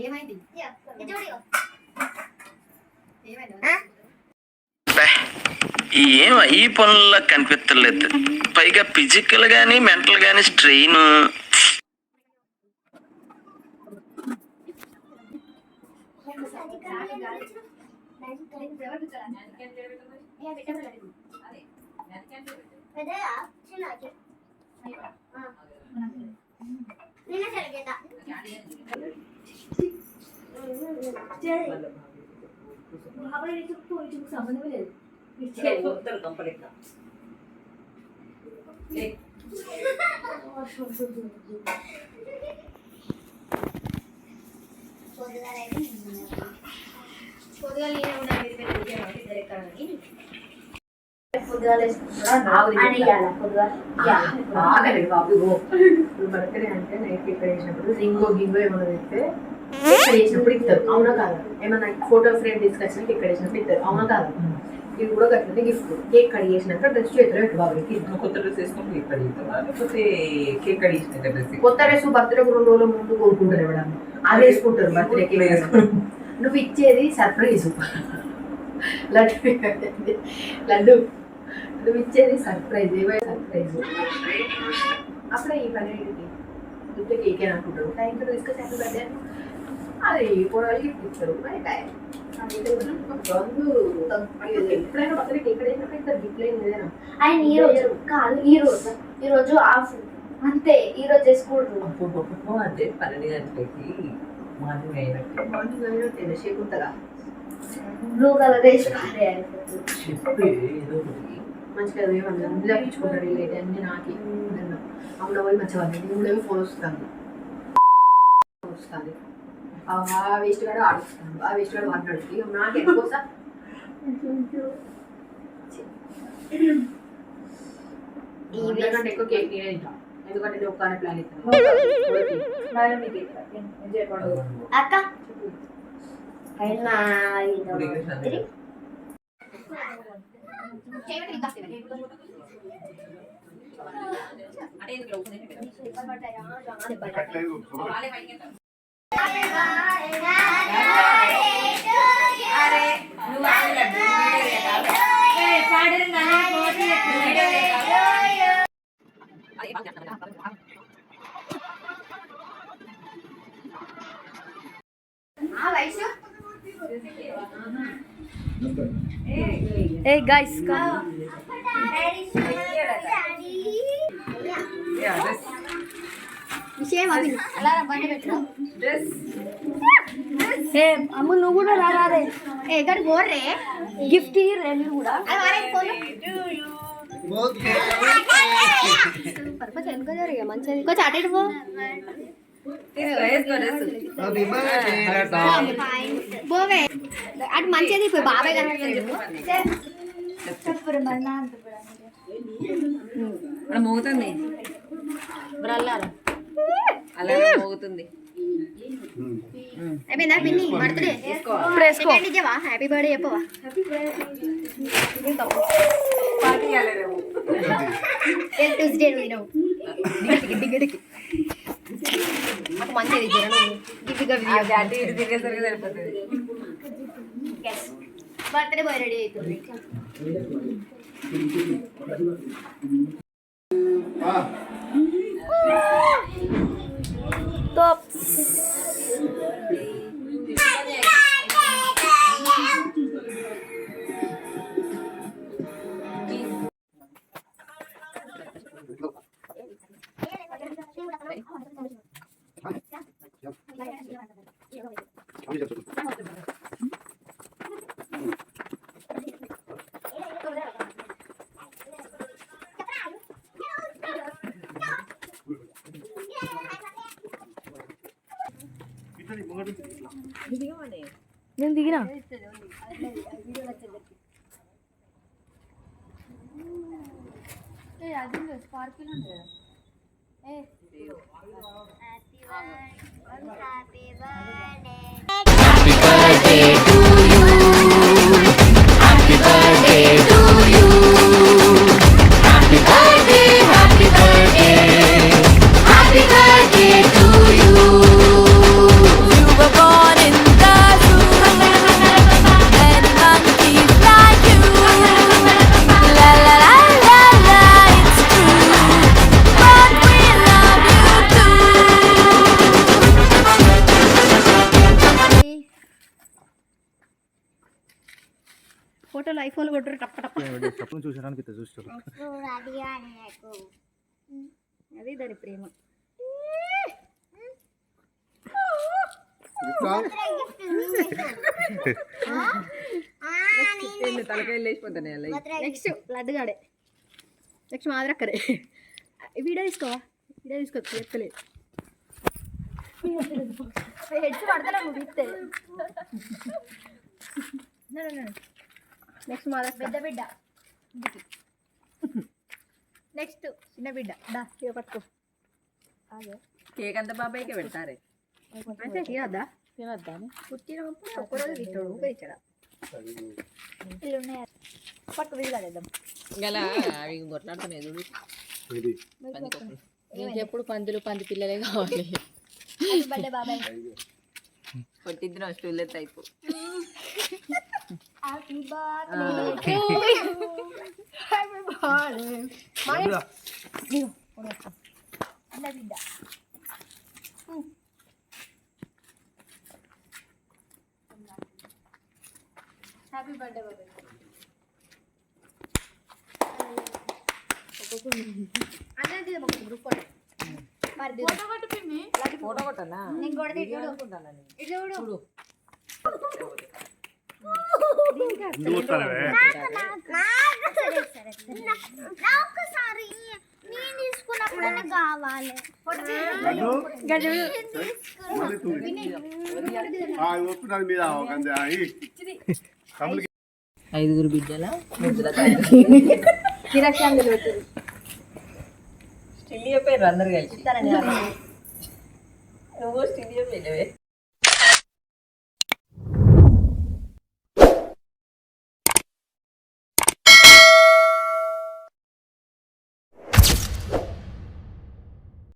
ఏమైంది ఏం ఈ పనుల్లో కనిపించలేదు పైగా ఫిజికల్ గానీ మెంటల్ గానీ స్ట్రెయిన్ നിന്നെ ചെറുക്കേട്ടാ भावनेने चुकतो आणि चूक सामान्य मिळेल उत्तर कंपनीत ना నేనే అంటే ఇద్దరు ఎక్కడానికి. బాబు ఇప్పుడు బర్త్డే అంటే నైట్ ఇక్కడ వేసినప్పుడు రింగో గింగో ఏమైనా తెస్తే ఇక్కడ వేసినప్పుడు ఇస్తారు అవునా కాదా ఏమైనా ఫోటో ఫ్రేమ్ తీసుకొచ్చినాక ఇక్కడ వేసినప్పుడు ఇస్తారు అవునా కాదా ఇది కూడా కట్టింది గిఫ్ట్ కేక్ కట్ చేసినాక డ్రెస్ చేతిలో పెట్టు బాబు కొత్త డ్రెస్ వేసుకుని కేక్ కట్ చేస్తావా లేకపోతే కేక్ కట్ చేసినాక డ్రెస్ కొత్త డ్రెస్ బర్త్డే రెండు రోజుల ముందు కోరుకుంటారు ఎవడన్నా అది వేసుకుంటారు బర్త్డేకి నువ్వు ఇచ్చేది సర్ప్రైజ్ లడ్డు లడ్డు. నువ్వు ఇచ్చేది సర్ప్రైజ్ ఏమైనా సర్ప్రైజ్ అప్పుడే ఈ పని ఇంట్లో కేక్ అని అనుకుంటారు? టైం తో తీసుకొచ్చి హ్యాపీ బర్త్డే అది కూరగాయలు గిఫ్ట్ ఇచ్చారు. మరి టైం. ఎప్పుడైనా బర్త్డే కేక్ వేసినప్పుడు ఇద్దరు గిఫ్ట్ లేదు ఏదైనా ఆయన ఈ రోజు కాదు ఈ రోజు ఈ రోజు ఆఫ్ అంతే ఈ రోజు చేసుకుంటారు అదే పన్నెండు గంటలకి మార్నింగ్ అయినట్టు. మార్నింగ్ అయినట్టు బ్లూ కలర్ వేసుకోవాలి చెప్పు ఏదో ఒకటి. మంచిగా ఇచ్చుకుంటారు అన్ని నాకి. అమ్ములో పోయి మంచిగా ఫోన్ వస్తుంది. ఆ వేస్ట్ గాడు ఆ వేస్ట్ గాడు నాకు ఎక్కువ కేక్ నేనే తింటా. ఎందుకంటే నేను ఒక్కనే ప్లాన్ ఇస్తాను అక్క. అయినా ఇప్పుడు ఇంకా ఏ గైస్ Yeah, dress. విషయం అవి అలా బండి పెట్టు Dress. ఏ అమ్మ నువ్వు కూడా రారాదే ఏ ఇక్కడ పోర్రే గిఫ్ట్ ఇయ్యరే మీరు కూడా అది వారే ఫోన్ సూపర్ కొంచెం ఎందుకు జరిగా మంచిది కొంచెం అటు ఇటు పో తీసుకో, వేసుకో dress. పోవే అటు మంచిది ఇప్పుడు బాబాయ్ కనిపిస్తుంది అక్కడ మోగుతుంది అలా మోగుతుంది అయిపోయిందా పిన్ని బర్త్డే ఇప్పుడు వేసుకో నిజమా హ్యాపీ బర్త్డే చెప్పవా పార్టీ ఇవ్వలేదేమో. ట్యూస్డే నువ్వు తినవు డిగ్గడికి డిగ్గడికి మాకు మంచిది జర బర్త్డే బాయ్ రెడీ అవుతుంది టాప్ నేను దిగినా. హ్యాపీ బర్త్డే ఫోటోలు ఐఫోన్ కొట్టరు టప్ప టప్ప తప్పును చూసడానికి ఇట్లా చూస్తారు అది దాని ప్రేమ. తలకాయలు లేచిపోతానే నెక్స్ట్ లడ్డుగాడే. నెక్స్ట్ మాదిరక్కరే వీడియో తీసుకోవా? వీడియో తీసుకో ఎత్తలేదు హెడ్స్ పడతలే నువ్వు నెక్స్ట్ మాదర్ పెద్ద బిడ్డ. నెక్స్ట్ చిన్న బిడ్డ. దా ఇక పట్టుకో. కేక్ అంతా బాబాయ్కే పెడతారే. అంటే తినద్దా? తినద్దా పుట్టినప్పుడు ఒక్కరోజు తింటాడు ఇల్లు ఉన్నాయి పట్టు గల అవి కొట్లాడుతున్నాయి చూడు. ఇది. ఇంకెప్పుడు పందులు పంది పిల్లలే కావాలి. బర్త్డే బాబాయ్. కొట్టిద్దిన స్టూల్ ఎత్తి అయిపో. హ్యాపీ బర్త్డే హ్యాపీ బర్త్డే చిన్న బిడ్డ హ్యాపీ బర్త్డే బాబాయ్ అందరం తీద్దాం ఒక గ్రూప్ ఫోటో కొట్టనా? చూడు. కావాలి. మళ్ళీ తూరి. స్టిల్ చెప్పారు అందరు కలిసి. నువ్వు స్టిల్ చెప్పేవే